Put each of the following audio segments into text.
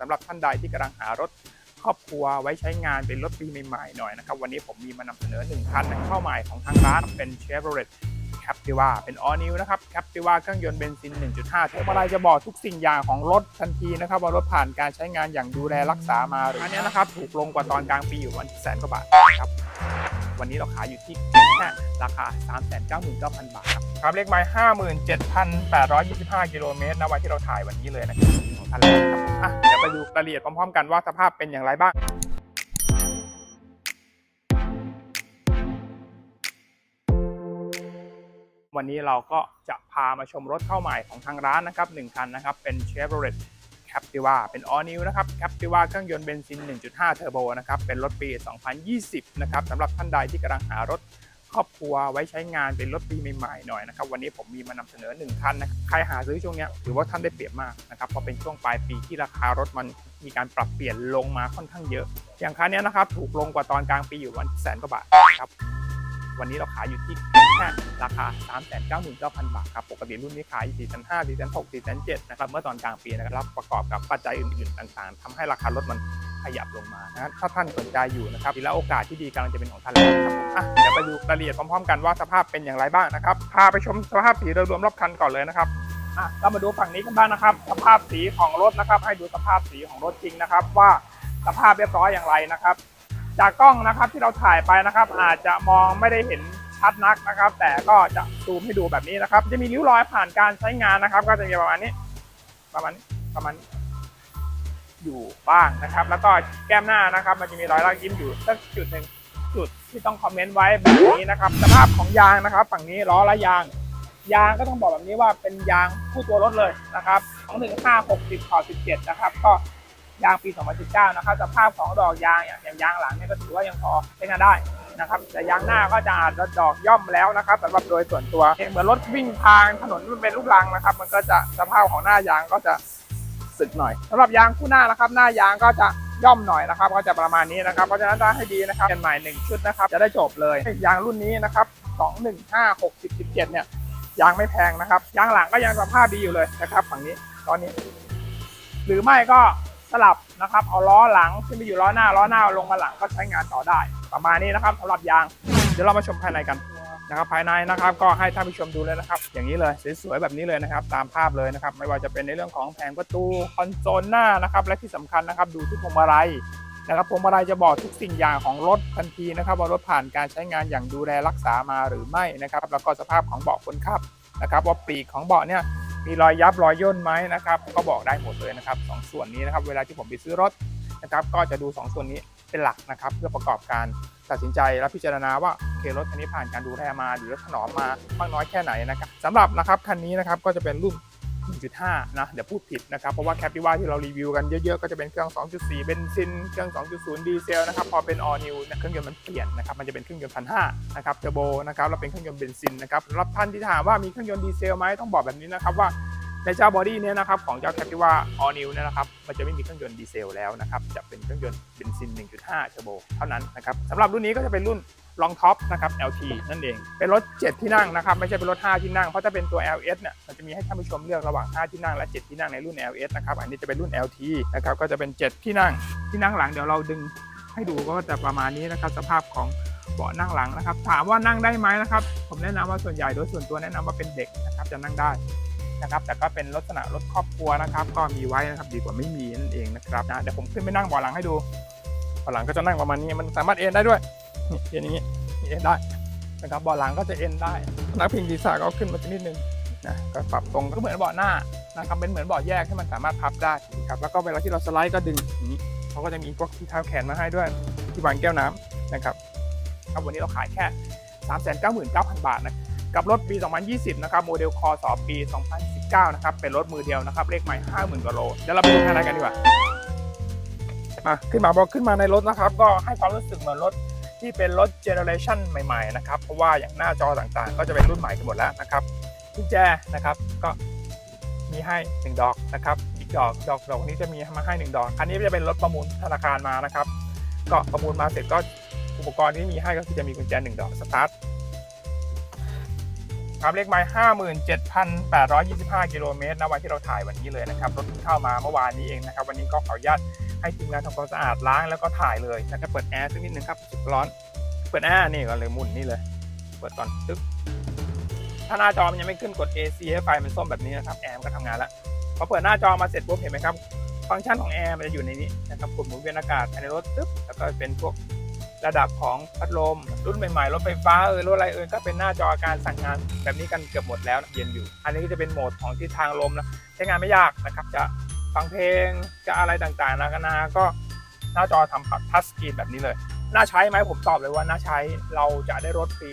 สำหรับท่านใดที่กำลังหารถครอบครัวไว้ใช้งานเป็นรถปีใหม่ๆหน่อยนะครับ วันนี้ผมมีมานำเสนอหนึ่งคันนะเข้าใหม่ของทางร้านเป็น Chevrolet Captiva เป็น All New นะครับ Captiva เครื่องยนต์เบนซิน 1.5 เทอร์โบอะไรจะบอกทุกสิ่งอย่างของรถทันทีนะครับ ว่ารถผ่านการใช้งานอย่างดูแลรักษามาหรืออันนี้นะครับ ถูกลงกว่าตอนกลางปีอยู่วันแสนกว่าบาทครับ วันนี้เราขายอยู่ที่แค่ราคา 399,000 บาทครับครับเลขหมาย57,825 กิโลเมตรนะวันที่เราถ่ายวันนี้เลยนะครับของท่านแรกครับอะเดี๋ยวไปดูรายละเอียดพร้อมๆ กันว่าสภาพเป็นอย่างไรบ้างวันนี้เราก็จะพามาชมรถเข้าใหม่ของทางร้านนะครับหนึ่งคันนะครับ เป็น Chevrolet Captiva เป็น All New นะครับ Captiva เครื่องยนต์เบนซิน 1.5 เทอร์โบนะครับ เป็นรถปี 2020 นะครับสำหรับท่านใดที่กำลังหารถครอบครัวไว้ใช้งานเป็นรถปีใหม่ๆหน่อยนะครับ วันนี้ผมมีมานำเสนอ1คันนะใครหาซื้อช่วงนี้ถือว่าท่านได้เปรียบมากนะครับเพราะเป็นช่วงปลายปีที่ราคารถมันมีการปรับเปลี่ยนลงมาค่อนข้างเยอะ อย่างคันนี้นะครับถูกลงกว่าตอนกลางปีอยู่วันแสนกว่าบาทครับ วันนี้เราขายอยู่ที่แค่ราคา 399,000 บาทครับ ปกติรุ่นนี้ขายอยู่4,500 4,600 4,700นะครับ เมื่อตอนกลางปีนะครับประกอบกับปัจจัยอื่นๆต่างๆทำให้ราคารถมันขยับลงมานะถ้าท่านสนใจอยู่นะครับแล้วโอกาสที่ดีกำลังจะเป็นของท่านแล้วครับผมอะเดี๋ยวไปดูรายละเอียดพร้อมๆกันว่าสภาพเป็นอย่างไรบ้างนะครับ พาไปชมสภาพสีโดยรวมรอบคันก่อนเลยนะครับอะเรามาดูฝั่งนี้กันบ้างนะครับ สภาพสีของรถนะครับ ให้ดูสภาพสีของรถจริงนะครับ ว่าสภาพเรียบร้อยอย่างไรนะครับ จากกล้องนะครับที่เราถ่ายไปนะครับ อาจจะมองไม่ได้เห็นชัดนักนะครับ แต่ก็จะซูมให้ดูแบบนี้นะครับ จะมีริ้วรอยผ่านการใช้งานนะครับ ก็จะมีประมาณนี้ ประมาณนี้ประมาณนี้อยู่บ้างนะครับ แล้วก็แก้มหน้านะครับ มันจะมีรอยรักยิ้มอยู่สักจุดหนึ่งจุดที่ต้องคอมเมนต์ไว้แบบนี้นะครับสภาพของยางนะครับ ฝั่งนี้ล้อและยาง ยางก็ต้องบอกแบบนี้ว่าเป็นยางคู่ตัวรถเลยนะครับของ15 60ขอ17 นะครับ ก็ ยางปี 2019 นะครับสภาพของดอกยางอย่างยางหลังเนี่ยก็ถือว่ายังพอใช้งานได้นะครับแต่ยางหน้าก็จะอาจจะดอกย่อมแล้วนะครับสำหรับโดยส่วนตัวเหมือนรถวิ่งทางถนนมันเป็นลูกรังนะครับ มันก็จะสภาพของหน้ายางก็จะสึกหน่อยสำหรับยางคู่หน้านะครับหน้ายางก็จะย่อมหน่อยนะครับ ก็จะประมาณนี้นะครับเพราะฉะนั้นถ้าให้ดีนะครับเป็นใหม่หนึ่งชุดนะครับ จะได้จบเลยยางรุ่นนี้นะครับ215 60 17เนี่ยยางไม่แพงนะครับยางหลังก็ยังสภาพดีอยู่เลยนะครับ ฝั่งนี้ตอนนี้ หรือไม่ก็ สลับนะครับ เอาล้อหลังขึ้นไปอยู่ล้อหน้าล้อหน้าลงมาหลังก็ใช้งานต่อได้ ประมาณนี้นะครับสำหรับยาง เดี๋ยวเรามาชมภายในกันนะครับภายในนะครับก็ให้ท่านผู้ชมดูเลยนะครับ อย่างนี้เลยสวยๆแบบนี้เลยนะครับ ตามภาพเลยนะครับ ไม่ว่าจะเป็นในเรื่องของแผงประตูคอนโซลหน้านะครับ และที่สำคัญนะครับ ดูที่พวงมาลัยนะครับพวงมาลัยจะบอกทุกสิ่งอย่างของรถทันทีนะครับ ว่ารถผ่านการใช้งานอย่างดูแลรักษามาหรือไม่นะครับ แล้วก็สภาพของเบาะคนขับนะครับ ว่าปีกของเบาะเนี่ย มีรอยยับรอยย่นไหมนะครับ ก็บอกได้หมดเลยนะครับสองส่วนนี้นะครับ เวลาที่ผมไปซื้อรถนะครับ ก็จะดูสองส่วนนี้เป็นหลักนะครับ เพื่อประกอบการตัดสินใจและพิจารณาว่าโอเครถคันนี้ผ่านการดูแลมา หรือรถนอมมามากน้อยแค่ไหนนะครับสำหรับนะครับคันนี้นะครับก็จะเป็นรุ่น 1.5 นะ เดี๋ยวพูดผิดนะครับ เพราะว่าแคปติว่าที่เรารีวิวกันเยอะๆ ก็จะเป็นเครื่อง 2.4 เบนซิน เครื่อง 2.0 ดีเซลนะครับ พอเป็น all new เนี่ยเครื่องยนต์มันเปลี่ยนนะครับ มันจะเป็นเครื่องยนต์พันห้านะครับเทอร์โบนะครับแล้วเป็นเครื่องยนต์เบนซินนะครับสำหรับท่านที่ถามว่ามีเครื่องยนต์ดีเซลไหมต้องบอกแบบนี้นะครับว่าในเจ้าบอดี้เนี่ยนะครับของเจ้าแคปติว่า all new เนี่ยนะครับมันจะไม่มีเครื่องยนต์ดีเซลแล้วนะครับจะเป็นเครื่องยนต์เบนซิน 1.5 เทอร์โบเท่านั้นนะครับสำหรับรุ่นนี้ก็จะเป็นรุ่น ลองท็อปนะครับ LT นั่นเอง เป็นรถ 7 ที่นั่งนะครับ ไม่ใช่เป็นรถ 5 ที่นั่ง เพราะถ้าเป็นตัว LS เนี่ยมันจะมีให้ท่านผู้ชมเลือกระหว่าง 5 ที่นั่งและ 7 ที่นั่งในรุ่น LS นะครับ อันนี้จะเป็นรุ่น LT นะครับ ก็จะเป็น 7 ที่นั่ง ที่นั่งหลังเดี๋ยวเราดึงให้ดูก็จะประมาณนี้นะครับ สภาพของเบาะนั่งหลังนะครับ ถามว่านั่งได้ไหมนะครับ ผมแนะนำว่าส่วนใหญ่โดยส่วนตัวแนะนำว่าเป็นเด็กนะครับจะนั่งได้นะครับแต่ก็เป็นลักษณะรถครอบครัวนะครับ ก็มีไว้นะครับดีกว่าไม่มีนั่นเองนะครับนะเดี๋ยวผมขึ้นไปนั่งเบาะหลังให้ดูเบาะหลังก็จะนั่งประมาณนี้มันสามารถเอนได้ด้วย นี่เอนอย่างนี้เอ็นได้นะครับเบาะหลังก็จะเอ็นได้นักพิงศีรษะก็ขึ้นมาสักนิดนึงนะก็ปรับตรงก็เหมือนเบาะหน้านะครับเป็นเหมือนเบาะแยกที่มันสามารถพับได้ครับแล้วก็เวลาที่เราสไลด์ก็ดึงอย่างนี้เขาก็จะมีพวกที่เท้าแขนมาให้ด้วยที่วางแก้วน้ำนะครับครับวันนี้เราขายแค่ 399,000 บาทนะกับรถปี 2020 นะครับ โมเดลคอสอปี 2019 นะครับ เป็นรถมือเดียวนะครับ เลขใหม่ 50,000กว่าโลเดี๋ยวเราไปดูภายในกันดีกว่ามาขึ้นมาพอขึ้นมาในรถนะครับ ก็ให้ความรู้สึกเหมือนรถ ที่เป็นรถเจเนอเรชันใหม่ๆนะครับเพราะว่าอย่างหน้าจอต่างๆ ก็จะเป็นรุ่นใหม่กันหมดแล้วนะครับกุญแจนะครับก็มีให้ 1 ดอกนะครับอีกดอกดอกดอกนี้จะมีมาให้ 1 ดอก อันนี้จะเป็นรถประมูลธนาคารมานะครับ ก็ประมูลมาเสร็จก็อุปกรณ์ที่มีให้ก็คือจะมีกุญแจ 1 ดอกสตาร์ท ครับเลขไม้ห้าหมื่นเจ็ดพันแปดร้อยยี่สิบห้ากิโลเมตรนะวันที่เราถ่ายวันนี้เลยนะครับ รถเพิ่งเข้ามาเมื่อวานนี้เองนะครับ วันนี้ก็ขออนุญาตให้ทีมงานทำความสะอาดล้างแล้วก็ถ่ายเลยนะครับเปิดแอร์สักนิดนึงครับร้อน เปิดแอร์นี่ก่อนเลยมุนนี่เลย เปิดก่อนตึ๊บถ้าหน้าจอมันยังไม่ขึ้นกด AC ให้ไฟมันส้มแบบนี้นะครับแอร์มันก็ทำงานแล้วพอเปิดหน้าจอมาเสร็จปุ๊บเห็นไหมครับ ฟังก์ชันของแอร์มันจะอยู่ในนี้นะครับกดหมุนเวียนอากาศภายในรถตึ๊บแล้วก็เป็นพวก ระดับของพัดลม รุ่นใหม่ๆ รถไฟฟ้าเออรถอะไรเออก็เป็นหน้าจอการสั่งงานแบบนี้กันเกือบหมดแล้วเย็นอยู่ อันนี้ก็จะเป็นโหมดของทิศทางลมนะใช้งานไม่ยากนะครับ จะฟังเพลงจะอะไรต่างๆ นานาก็หน้าจอทำผับทัชสกรีนแบบนี้เลย น่าใช้ไหมผมตอบเลยว่าน่าใช้เราจะได้รถปี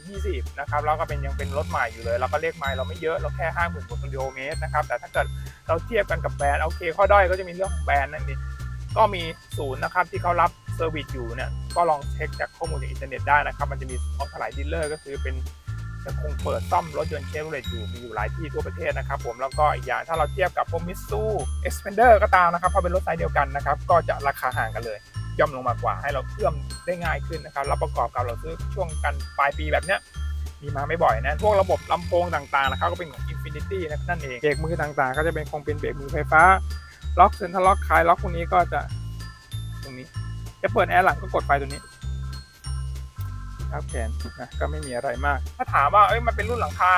2020 นะครับแล้วก็เป็นยังเป็นรถใหม่อยู่เลยแล้วก็เลขไมล์เราไม่เยอะเราแค่50,000กว่ากิโลเมตรนะครับแต่ถ้าเกิดเราเทียบกันกับแบรนด์โอเค ข้อด้อยก็จะมีเรื่องของแบรนด์นั่นเองก็มีศูนย์นะครับที่เขารับ ซอร์วิสอยู่เนี่ยก็ลองเช็คจากข้อมูลจากอินเทอร์เน็ตได้นะครับ มันจะมีออฟไลน์ดีลเลอร์ก็คือเป็นจะคงเปิดซ่อมรถยนต์เชฟโรเลตอยู่มีอยู่หลายที่ทั่วประเทศนะครับผมแล้วก็อีกอย่างถ้าเราเทียบกับพวกมิตซูเอ็กซ์เพนเดอร์ก็ตามนะครับเพราะเป็นรถไซส์เดียวกันนะครับ ก็จะราคาห่างกันเลย ย่อมลงมากว่าให้เราเอื้อมได้ง่ายขึ้นนะครับแล้วประกอบกับเราซื้อช่วงกันปลายปีแบบเนี้ยมีมาไม่บ่อยนะพวกระบบลำโพงต่างๆนะครับก็เป็นของ Infinity นะนั่นเองเบรกมือต่างๆ ก็จะเป็นคงเป็นเบรกมือไฟฟ้าล็อกเซ็นทรัลล็อกคลายล็อกพวกนี้ก็จะตรงนี้ จะเปิดแอร์หลังก็กดไฟตัวนี้ครับแขนนะก็ไม่มีอะไรมาก ถ้าถามว่าเอ้ยมันเป็นรุ่นหลังคา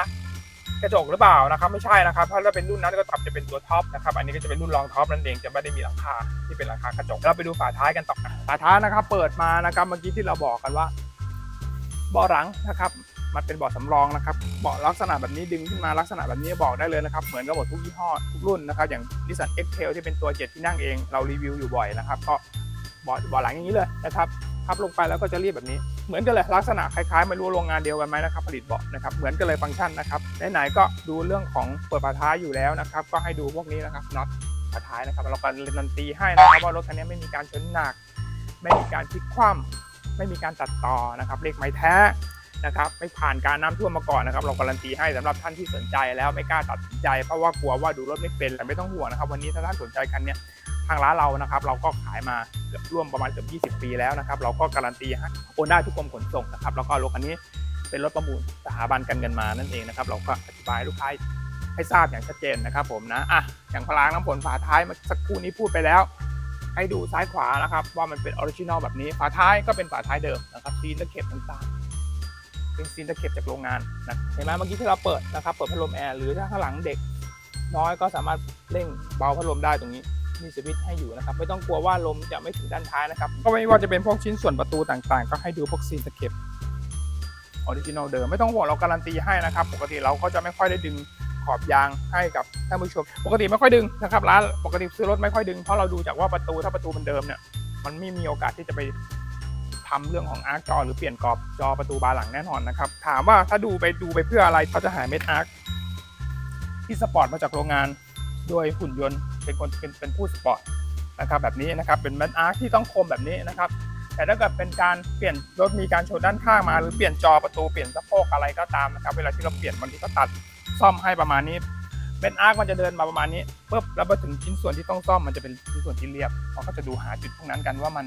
กระจกหรือเปล่านะครับ ไม่ใช่นะครับเพราะถ้าเป็นรุ่นนั้นก็ตับจะเป็นตัวท็อปนะครับอันนี้ก็จะเป็นรุ่นรองท็อปนั่นเองจะไม่ได้มีหลังคาที่เป็นหลังคากระจกเราไปดูฝาท้ายกันต่อฝาท้ายนะครับ เปิดมานะครับเมื่อกี้ที่เราบอกกันว่าเบาะหลังนะครับ มันเป็นเบาะสำรองนะครับเบาะลักษณะแบบนี้ดึงขึ้นมาลักษณะแบบนี้บอกได้เลยนะครับเหมือนกับหมดทุกยี่ห้อทุกรุ่นนะครับอย่างนิสสัน X-Trail ที่เป็นตัวเจ็ดที่นั่งเองเรารีวิวอยู่บ่อยนะครับก็ บาะเบาะหลังอย่างนี้เลยนะครับพับลงไปแล้วก็จะเรียบแบบนี้ เหมือนกันเลยลักษณะคล้ายๆไม่รู้โรงงานเดียวกันไหมนะครับผลิตเบาะนะครับเหมือนกันเลยฟังก์ชันนะครับไหนๆก็ดูเรื่องของเปิดฝาท้ายอยู่แล้วนะครับก็ให้ดูพวกนี้นะครับน็อตฝาท้ายนะครับเราการันตีให้นะครับว่ารถคันนี้ไม่มีการชนหนัก ไม่มีการพลิกคว่ำไม่มีการตัดต่อนะครับเลขไม้แท้นะครับไม่ผ่านการน้ำท่วมมาก่อนนะครับ เราการันตีให้สำหรับท่านที่สนใจแล้วไม่กล้าตัดสินใจเพราะว่ากลัวว่าดูรถไม่เป็นแต่ไม่ต้องห่วงนะครับ วันนี้ถ้าท่านสนใจคันนี้างร้านเรานะครับ เราก็ขายมาเกือบร่วมประมาณเกือบ20 ปีแล้วนะครับ เราก็การันตีให้โอนได้ทุกกรมขนส่งนะครับ แล้วก็รถคันนี้เป็นรถประมูลสถาบันการเงินมานั่นเองนะครับ เราก็อธิบายลูกค้าให้ทราบอย่างชัดเจนนะครับ ผมนะอะอย่างพลางน้ำฝนฝาท้ายเมื่อสักครู่นี้พูดไปแล้ว ให้ดูซ้ายขวานะครับ ว่ามันเป็นออริจินอลแบบนี้ฝาท้ายก็เป็นฝาท้ายเดิมนะครับซีนตะเข็บต่างๆเป็นซีนตะเข็บจากโรงงานนะเห็นไหมเมื่อกี้ที่เราเปิดนะครับ เปิดพัดลมแอร์หรือถ้าข้างหลังเด็กน้อยก็สามารถเร่งเบาพัดลมได้ตรงนี้ มีสวิตช์ให้อยู่นะครับ ไม่ต้องกลัวว่าลมจะไม่ถึงด้านท้ายนะครับ ก็ไม่ว่าจะเป็นพวกชิ้นส่วนประตูต่างๆ ก็ให้ดูพวกซีนตะเข็บออริจินอลเดิมไม่ต้องห่วงเราการันตีให้นะครับ ปกติเราก็จะไม่ค่อยได้ดึงขอบยางให้กับท่านผู้ชม ปกติไม่ค่อยดึงนะครับร้านปกติซื้อรถไม่ค่อยดึงเพราะเราดูจากว่าประตูถ้าประตูมันเดิมเนี่ยมันไม่มีโอกาสที่จะไปทำเรื่องของอาร์คจอหรือเปลี่ยนกรอบจอประตูบานหลังแน่นอนนะครับ ถามว่าถ้าดูไปดูไปเพื่ออะไรเขาจะหาเม็ดอาร์คที่สปอร์ตมาจากโรงงาน โดยหุ่นยนต์เป็นคนเป็นเป็นผู้สปอร์ตนะครับแบบนี้นะครับเป็นเม็ดอาร์คที่ต้องคมแบบนี้นะครับแต่ถ้าเกิดเป็นการเปลี่ยนรถมีการโชว์ด้านข้างมา หรือเปลี่ยนจอประตูเปลี่ยนสะโพกอะไรก็ตามนะครับเวลาที่เราเปลี่ยนบางทีก็ตัดซ่อมให้ประมาณนี้เป็นอาร์มันจะเดินมาประมาณนี้ปุ๊บแล้วพอถึงชิ้นส่วนที่ต้องซ่อมมันจะเป็นชิ้นส่วนที่เรียบเขาก็จะดูหาจุดพวกนั้นกันว่ามัน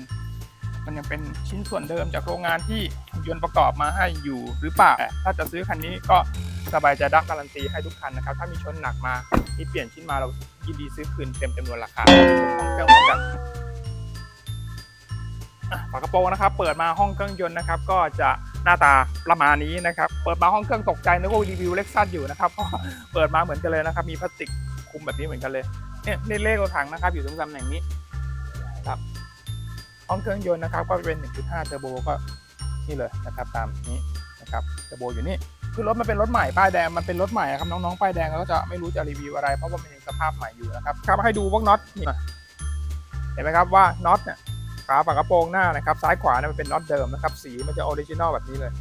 มันยังเป็นชิ้นส่วนเดิมจากโรงงานที่ยนต์ประกอบมาให้อยู่หรือเปล่าถ้าจะซื้อคันนี้ก็ สบายใจดักการันตีให้ทุกคันนะครับ ถ้ามีชนหนักมาที่เปลี่ยนชิ้นมาเรายินดีซื้อคืนเต็มจำนวนราคาห้องเครื่องเหมือนกันอะฝากระโปรงนะครับ เปิดมาห้องเครื่องยนต์นะครับ ก็จะหน้าตาประมาณนี้นะครับ เปิดมาห้องเครื่องตกใจนึกว่ารีวิวเล็กซัสอยู่นะครับก็เปิดมาเหมือนกันเลยนะครับ มีพลาสติกคุมแบบนี้เหมือนกันเลยเนี่ยเลขรถถังนะครับ อยู่ตรงตำแหน่งนี้ครับห้องเครื่องยนต์นะครับ ก็เป็น 1.5 เทอร์โบก็นี่เลยนะครับ ตามนี้นะครับเทอร์โบอยู่นี่ คือรถมันเป็นรถใหม่ป้ายแดงมันเป็นรถใหม่ครับน้องๆป้ายแดงก็จะไม่รู้จะรีวิวอะไร เพราะว่ามันยังสภาพใหม่อยู่นะครับครับให้ดูพวกน็อตนี่เห็นไหมครับว่าน็อตเนี่ยฝาฝากระโปรงหน้านะครับซ้ายขวาเนี่ยมันเป็นน็อตเดิมนะครับสีมันจะออริจินอลแบบนี้เลย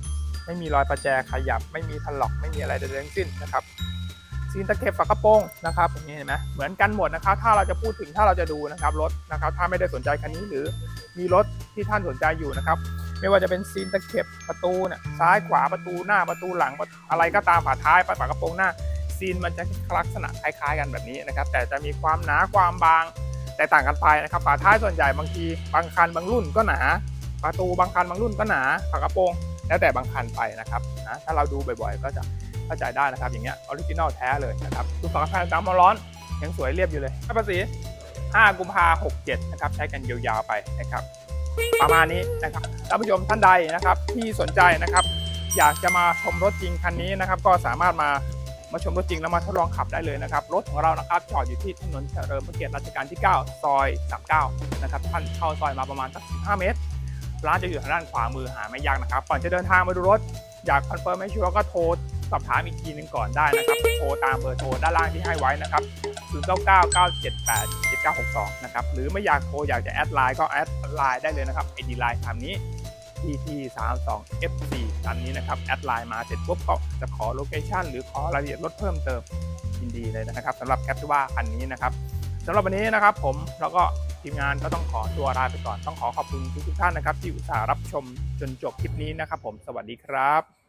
ไม่มีรอยประแจขยับ ไม่มีถลอกไม่มีอะไรใดๆทั้งสิ้นนะครับซีนตะเข็บฝากระโปรงนะครับอย่างนี้เห็นไหมเหมือนกันหมดนะครับถ้าเราจะพูดถึงถ้าเราจะดูนะครับรถนะครับถ้าไม่ได้สนใจคันนี้หรือมีรถที่ท่านสนใจอยู่นะครับ ไม่ว่าจะเป็นซีนตะเข็บประตูเนี่ยซ้ายขวาประตูหน้าประตูหลังอะไรก็ตามฝาท้ายฝากระโปรงหน้าซีนมันจะลักษณะคล้ายๆกันแบบนี้นะครับ แต่จะมีความหนาความบางแตกต่างกันไปนะครับฝาท้ายส่วนใหญ่บางทีบางคันบางรุ่นก็หนา ประตูบางคันบางรุ่นก็หนาฝากระโปรงแล้วแต่บางคันไปนะครับนะถ้าเราดูบ่อยๆ ก็จะเข้าใจได้นะครับ อย่างเงี้ยออริจินอลแท้เลยนะครับดูฝากระโปรงน้ำมันร้อนยังสวยเรียบอยู่เลยค่าภาษี5กุมภา67นะครับใช้กันยาวๆไปนะครับ ประมาณนี้นะครับท่านผู้ชมท่านใดนะครับที่สนใจนะครับ อยากจะมาชมรถจริงคันนี้นะครับ ก็สามารถมามาชมรถจริงแล้วมาทดลองขับได้เลยนะครับ รถของเรานะครับจอดอยู่ที่ถนนเฉลิมพระเกียรติรัชกาลที่ 9 ซอย 39 นะครับ ท่านเข้าซอยมาประมาณสัก 15 เมตร ร้านจะอยู่ทางด้านขวามือหาไม่ยากนะครับ ก่อนจะเดินทางมาดูรถ อยากคอนเฟิร์มไม่ชัวร์ก็โทร สอบถามอีกทีหนึงก่อนได้นะครับโทรตามเบอร์โทรด้านล่างที่ให้ไว้นะครับ0999787962 นะครับ หรือไม่อยากโทรอยากจะแอดไลน์ก็แอดไลน์ได้เลยนะครับ ID ไลน์ตามนี้ tt 3 2 f 4ตามนี้นะครับ แอดไลน์มาเสร็จปุ๊บก็จะขอโลเคชันหรือขอรายละเอียดรถเพิ่มเติมยินดีเลยนะครับสำหรับแคปติว่าคันนี้นะครับสำหรับวันนี้นะครับผมแล้วก็ทีมงานก็ต้องขอตัวลาไปก่อนต้องขอขอบคุณทุกท่านนะครับ ที่อุตส่าห์รับชมจนจบคลิปนี้นะครับ ผมสวัสดีครับ